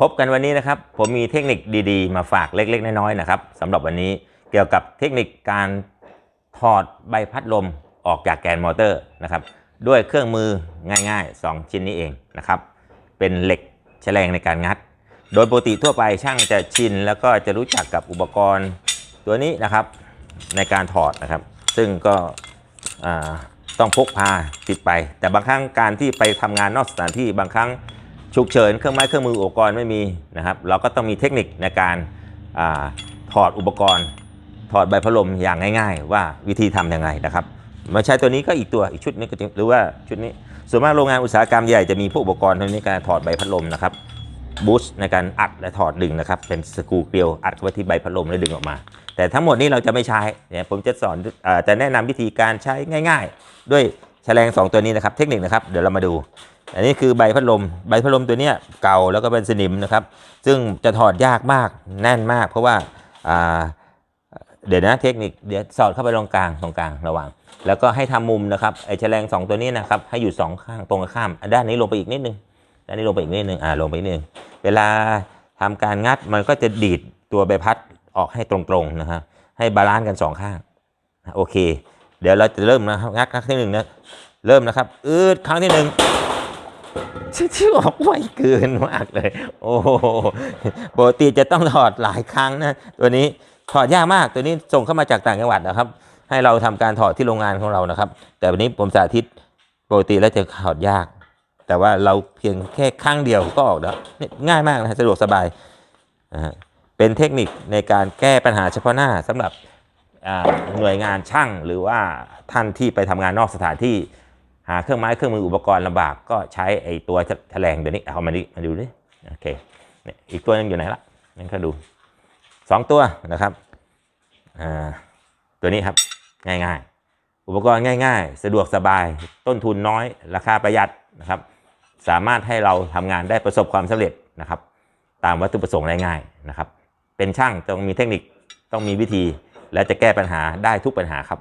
พบกันวันนี้นะครับ ผมมีเทคนิคดีๆ มาฝากเล็กๆ น้อยๆนะครับสำหรับวันนี้เกี่ยวกับเทคนิคการถอดใบพัดลมออกจากแกนมอเตอร์นะครับ ด้วยเครื่องมือง่ายๆ 2 ชิ้นนี้เองนะครับ เป็นเหล็กแฉลงในการงัด โดยปกติทั่วไปช่างจะชิน แล้วก็จะรู้จักกับอุปกรณ์ตัวนี้นะครับในการถอดนะครับ ซึ่งก็ต้องพกพาติดไป แต่บางครั้งการที่ไปทำงานนอกสถานที่บางครั้ง ฉุกเฉินเครื่องไม้เครื่องมืออุปกรณ์ไม่มีนะครับ เราก็ต้องมีเทคนิคในการอาถอดอุปกรณ์ ถอดใบพัดลมอย่างง่าย ๆ ว่าวิธีทำยังไงนะครับมาใช้ตัวนี้ก็อีกตัวอีกชุดนี้ก็จะหรือว่าชุดนี้ส่วนมากโรงงานอุตสาหกรรมใหญ่จะมีพวกอุปกรณ์ในการถอดใบพัดลมนะครับบูสในการอัดและถอดดึงนะครับ เป็นสกูเกลียวอัดเข้าไปที่ใบพัดลมแล้วดึงออกมา แต่ทั้งหมดนี้เราจะไม่ใช้เนี่ยผมจะสอนอจะแนะนำวิธีการใช้ง่าย ๆ ด้วยแฉลงสองตัวนี้นะครับ เทคนิคนะครับ เดี๋ยวเรามาดู อันนี้คือใบพัดลม ใบพัดลมตัวเนี้ยเก่าแล้วก็เป็นสนิมนะครับ ซึ่งจะถอดยากมากแน่นมาก เพราะว่าอ่าเดี๋ยวนะเทคนิคเดี๋ยวสอดเข้าไปตรงกลางตรงกลางระหว่าง แล้วก็ให้ทำมุมนะครับไอ้แฉลงสองตัวนี้นะครับให้อยู่สองข้างตรงข้ามอะด้านนี้ลงไปอีกนิดนึงด้านนี้ลงไปอีกนิดนึงอ่าลงไปนิดนึงเวลาทำการงัดมันก็จะดีดตัวใบพัดออกให้ตรงๆนะครับให้บาลานซ์กันสองข้างโอเค เดี๋ยวเราจะเริ่มนะครับงัดครั้งที่หนึ่งนะเริ่มนะครับอืดครั้งที่หนึ่ง ชื่อออกไวเกินมากเลย โอ้โหปกติจะต้องถอดหลายครั้งนะ ตัวนี้ถอดยากมากตัวนี้ส่งเข้ามาจากต่างจังหวัดนะครับ ให้เราทำการถอดที่โรงงานของเรานะครับ แต่วันนี้ผมสาธิตปกติแล้วจะถอดยาก แต่ว่าเราเพียงแค่ครั้งเดียวก็ออกแล้วง่ายมากนะสะดวกสบายเป็นเทคนิคในการแก้ปัญหาเฉพาะหน้าสำหรับหน่วยงานช่างหรือว่าท่านที่ไปทำงานนอกสถานที่ หาเครื่องไม้เครื่องมืออุปกรณ์ลำบากก็ใช้ไอ้ตัวแฉลงเดี๋ยวนี้เอามาดิมาดูดิโอเคเนี่ยอีกตัวนึงอยู่ไหนละนั่นก็ดูสองตัวนะครับอ่าตัวนี้ครับง่ายๆ อุปกรณ์ง่าย ๆ สะดวกสบายต้นทุนน้อย ราคาประหยัดนะครับ สามารถให้เราทำงานได้ประสบความสำเร็จนะครับ ตามวัตถุประสงค์ง่ายนะครับ เป็นช่างต้องมีเทคนิคต้องมีวิธี และจะแก้ปัญหาได้ทุกปัญหาครับ